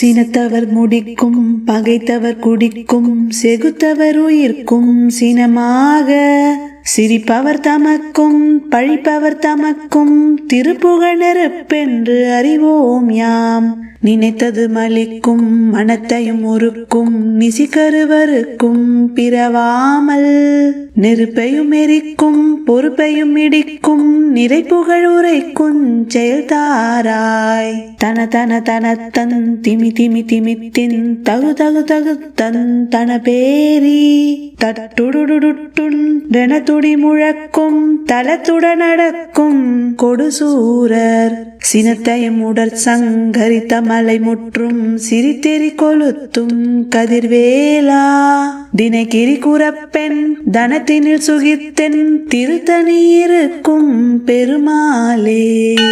சினத்தவர் முடிக்கும் பகைத்தவர் குடிக்கும் செகுத்தவர் உயிர்க்கும் சினமாக. சிரிப்பவர் தமக்கும் பழிப்பவர் தமக்கும் திருப்புகழ் நெருப்பென்று அறிவோம் யாம். நினைத்தது மலிக்கும் மனத்தையும் உருக்கும் நிசிகருவருக்கும் பிறவாமல். நெருப்பையும் எரிக்கும் பொறுப்பையும் இடிக்கும் நிறைப்புகழ் உரைக்கும் செயல்தாராய். தன தன தனத்தன் திமி திமி திமித்தின் தகு தகு தகு தன் தன பேரி தட்டுடுடுடுட்டுன் துடி முழக்கும் தலத்துடன் நடக்கும் கொடுசூரர். சினத்தையும் உடற் சங்கரித்த மலை முற்றும் சிரித்தெறி கொளுத்தும் கதிர்வேலா. தினகிரி குறப்பெண் தனத்தினில் சுகித்தென் திருத்தணி இருக்கும் பெருமாளே.